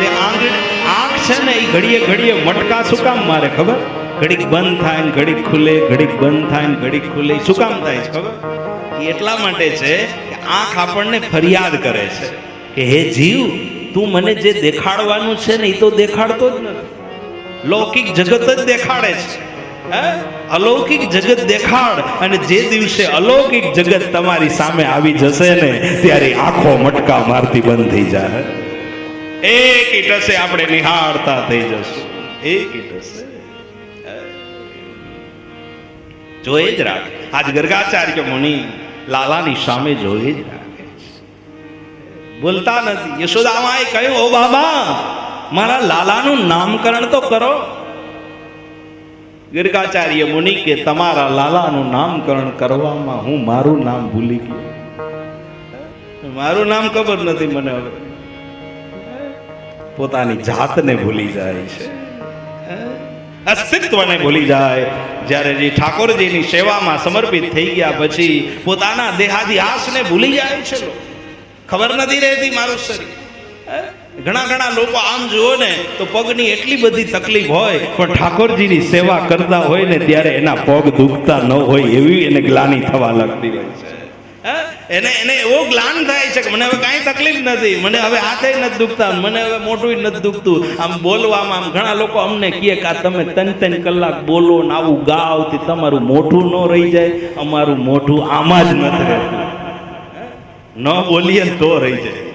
તે આંગળી આંખ છે ને એ ઘડીએ ઘડીએ મટકા શું કામ મારે, ખબર? ઘડીક બંધ થાય ને ઘડીક ખુલે, ઘડીક બંધ થાય ને ઘડીક ખુલે શું કામ થાય છે, ખબર? એ એટલા માટે છે કે આંખ આપણને ફરિયાદ કરે છે કે, હે જીવ, તું મને જે દેખાડવાનું છે ને એ તો દેખાડતો જ નથી. લૌકિક જગત જ દેખાડે છે? અલૌકિક જગત દેખાડ અને જે દિવસે અલૌકિક જગત તમારી સામે આવી જશે ને, ત્યારે આંખો મટકા મારતી બંધ થઈ જાય. એક ઈટસે આપણે નિહાળતા થઈ જશું. એક ઈટસે જોઈ જ રાખે. આજ ગર્ગાચાર્ય મુનિ લાલાની સામે જોઈ જ રાખે. બોલતા નથી. યશોદામાએ કહ્યું ઓ બાબા મારા લાલાનું નામકરણ તો કરો. ગીર્ગાચાર્ય મુનિ કે તમારા લાલાનું નામકરણ કરવામાં હું મારું નામ ભૂલી ગયો. મારું નામ ખબર નથી મને હવે. પોતાની જાતને ભૂલી જાય છે. અસ્તિત્વને ભૂલી જાય. જ્યારે જે ઠાકોરજીની સેવામાં સમર્પિત થઈ ગયા પછી પોતાના દેહાદિહાસને ભૂલી જાય છે ખબર નથી રહેતી મારું શરીર? ઘણા ઘણા લોકો આમ જુઓ ને તો પગની એટલી બધી તકલીફ હોય પણ ઠાકોરજીની સેવા કરતા હોય ને ત્યારે એના પગ દુખતા ન હોય એવી એને ગ્લાની થવા લાગતી હોય છે? એને એને એવો ગ્લાન થાય છે કે મને હવે કાંઈ તકલીફ નથી. મને હવે હાથે નથી દુખતા, મને હવે મોઢું નથી દુખતું. આમ બોલવામાં આમ ઘણા લોકો અમને કહે કે આ તમે ત્રણ ત્રણ કલાક બોલો ને આવું ગાવથી તમારું મોઢું ન રહી જાય, અમારું મોઢું આમાં જ નથી રહેતું. ન બોલીએ તો રહી જાય.